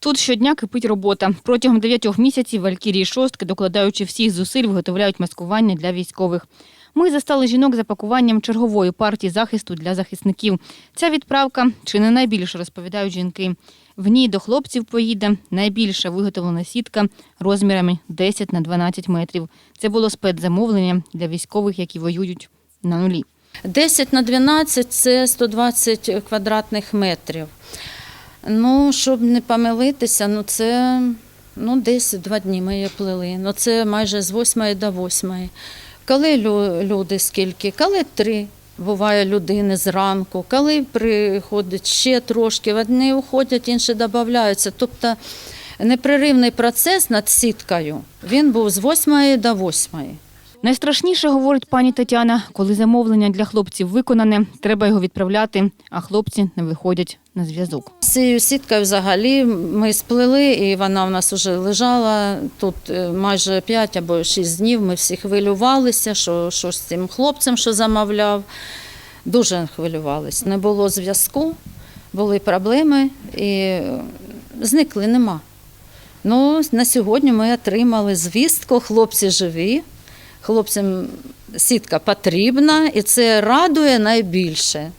Тут щодня кипить робота. Протягом дев'ятьох місяців Валькірії шостки, докладаючи всіх зусиль, виготовляють маскування для військових. Ми застали жінок за пакуванням чергової партії захисту для захисників. Ця відправка чи не найбільше розповідають жінки. В ній до хлопців поїде найбільша виготовлена сітка розмірами 10 на 12 метрів. Це було спецзамовлення для військових, які воюють на нулі. 10 на 12 – це 120 квадратних метрів. Ну, щоб не помилитися, ну це ну, десь два дні ми її плели. Ну, це майже з 8 до 8. Коли люди скільки? Коли три. Буває людини зранку, коли приходить ще трошки, одні уходять, інші додаються. Тобто непреривний процес над сіткою, він був з 8 до 8. Найстрашніше, говорить пані Тетяна, коли замовлення для хлопців виконане, треба його відправляти, а хлопці не виходять на зв'язок. Цією сіткою взагалі ми сплели, і вона в нас вже лежала тут е, майже 5 або 6 днів. Ми всі хвилювалися, що, що з цим хлопцем, що замовляв. Дуже хвилювалися. Не було зв'язку, були проблеми і зникли, нема. Ну, на сьогодні ми отримали звістку, хлопці живі, хлопцям сітка потрібна, і це радує найбільше.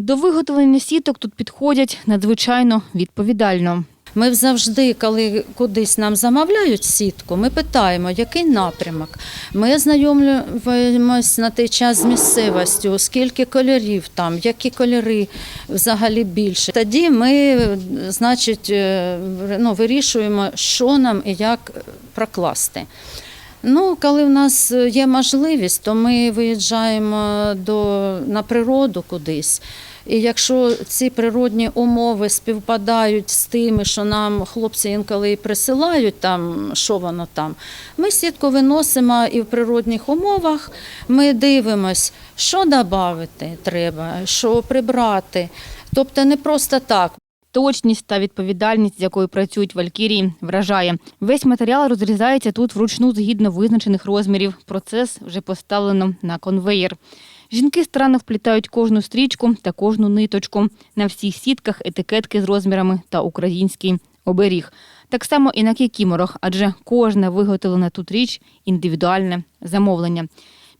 До виготовлення сіток тут підходять надзвичайно відповідально. Ми завжди, коли кудись нам замовляють сітку, ми питаємо, який напрямок. Ми ознайомлюємось на той час з місцевістю, скільки кольорів там, які кольори взагалі більше. Тоді ми, значить, е, ну, вирішуємо, що нам і як прокласти. Ну, коли в нас є можливість, то ми виїжджаємо до, на природу кудись. І якщо ці природні умови співпадають з тими, що нам хлопці інколи і присилають, там, що воно там, ми сітку виносимо і в природних умовах ми дивимось, що додати треба, що прибрати. Тобто не просто так. Точність та відповідальність, з якою працюють валькірії, вражає. Весь матеріал розрізається тут вручну згідно визначених розмірів. Процес вже поставлено на конвеєр. Жінки старанно вплітають кожну стрічку та кожну ниточку. На всіх сітках етикетки з розмірами та український оберіг. Так само і на кікіморах, адже кожна виготовлена тут річ індивідуальне замовлення.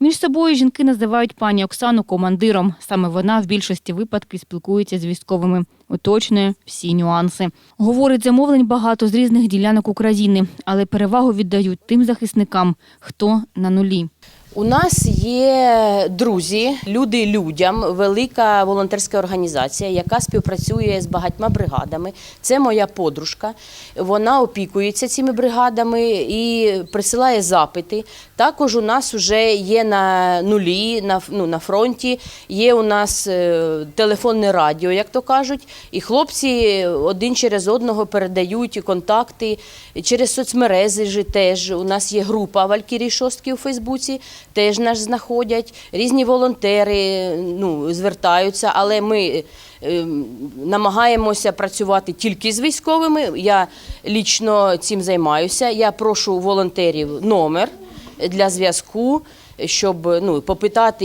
Між собою жінки називають пані Оксану командиром. Саме вона в більшості випадків спілкується з військовими, уточнює всі нюанси. Говорить, замовлень багато з різних ділянок України, але перевагу віддають тим захисникам, хто на нулі. У нас є друзі, люди людям, велика волонтерська організація, яка співпрацює з багатьма бригадами. Це моя подружка. Вона опікується цими бригадами і присилає запити. Також у нас вже є на нулі, на, ну, на фронті, є у нас е, телефонне радіо, як то кажуть, і хлопці один через одного передають контакти через соцмережі теж. У нас є група Валькірі Шостки у Фейсбуці, теж нас знаходять. Різні волонтери ну, звертаються, але ми е, намагаємося працювати тільки з військовими. Я лічно цим займаюся. Я прошу волонтерів номер для зв'язку. Щоб ну попитати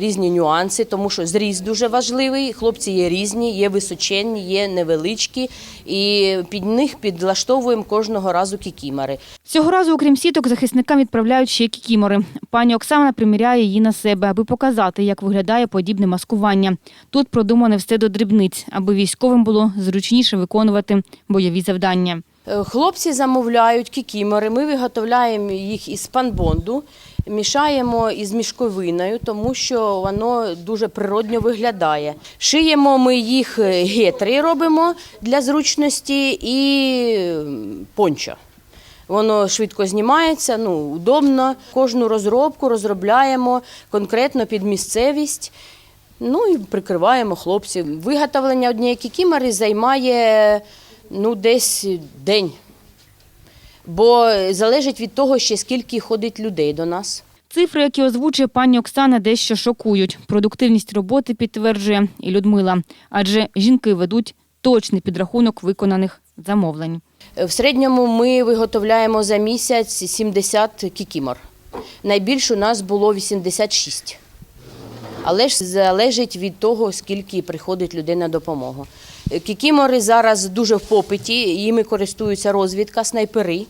різні нюанси, тому що зріст дуже важливий. Хлопці є різні, є височенні, є невеличкі, і під них підлаштовуємо кожного разу кікімари. Цього разу, окрім сіток, захисникам відправляють ще кікімори. Пані Оксана приміряє її на себе, аби показати, як виглядає подібне маскування. Тут продумане все до дрібниць, аби військовим було зручніше виконувати бойові завдання. Е, Хлопці замовляють кікімори. Ми виготовляємо їх із панбонду, мішаємо із мішковиною, тому що воно дуже природньо виглядає. Шиємо ми їх е, гетри, робимо для зручності і пончо. Воно швидко знімається, ну удобно. Кожну розробку розробляємо конкретно під місцевість. Ну і прикриваємо хлопців. Виготовлення однієї кікімори займає ну, десь день. Бо залежить від того, ще скільки ходить людей до нас. Цифри, які озвучує пані Оксана, дещо шокують. Продуктивність роботи підтверджує і Людмила, адже жінки ведуть точний підрахунок виконаних замовлень. В середньому ми виготовляємо за місяць 70 кікімор. Найбільше у нас було 86. Але ж залежить від того, скільки приходить людей на допомогу. Кікімори зараз дуже в попиті, їми користуються розвідка, снайпери.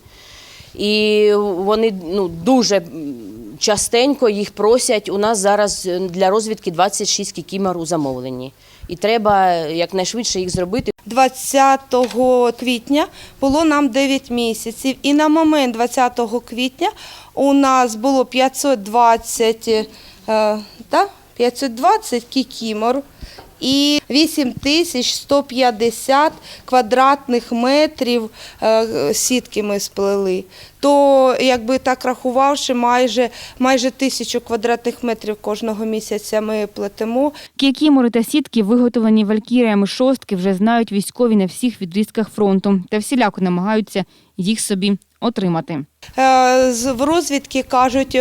І вони ну, дуже частенько їх просять. У нас зараз е, для розвідки 26 кікімор у замовленні. І треба якнайшвидше їх зробити. 20 квітня було нам 9 місяців, і на момент 20 квітня у нас було 520, е, да? 520 кікімор і 8150 квадратних метрів е, сітки ми сплели. То, якби так рахувавши, майже, майже тисячу квадратних метрів кожного місяця ми плетемо. Кікімори та сітки, виготовлені валькіріями шостки, вже знають військові на всіх відрізках фронту та всіляко намагаються їх собі отримати. Е, з- В розвідки кажуть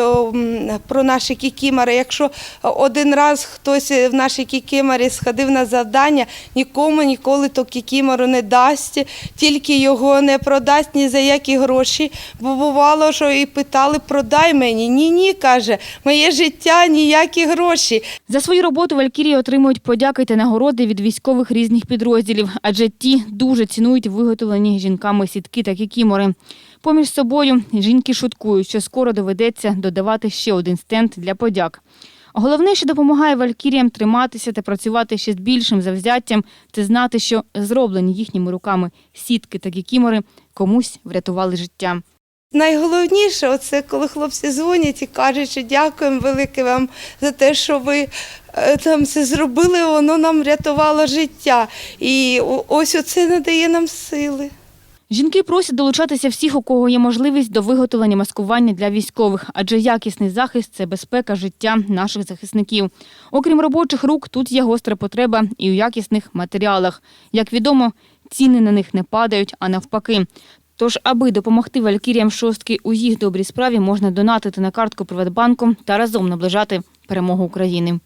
про наші кікімори. Якщо один раз хтось в нашій кікіморі сходив на завдання, нікому ніколи то кікімору не дасть, тільки його не продасть ні за які гроші. Бо бувало, що і питали, продай мені. Ні, ні, каже, моє життя ніякі гроші. За свою роботу валькірії отримують подяки та нагороди від військових різних підрозділів, адже ті дуже цінують виготовлені жінками сітки та кікімори. Поміж собою жінки шуткують, що скоро доведеться додавати ще один стенд для подяк. Головне, що допомагає валькіріям триматися та працювати ще з більшим завзяттям, це знати, що зроблені їхніми руками сітки та кікімори комусь врятували життя. Найголовніше це коли хлопці дзвонять і кажуть, що дякуємо велике вам за те, що ви е, там це зробили, воно нам врятувало життя. І ось оце надає нам сили. Жінки просять долучатися всіх, у кого є можливість до виготовлення маскування для військових, адже якісний захист це безпека життя наших захисників. Окрім робочих рук, тут є гостра потреба і у якісних матеріалах. Як відомо, ціни на них не падають, а навпаки. Тож, аби допомогти валькіріям шостки у їх добрій справі, можна донатити на картку Приватбанку та разом наближати перемогу України.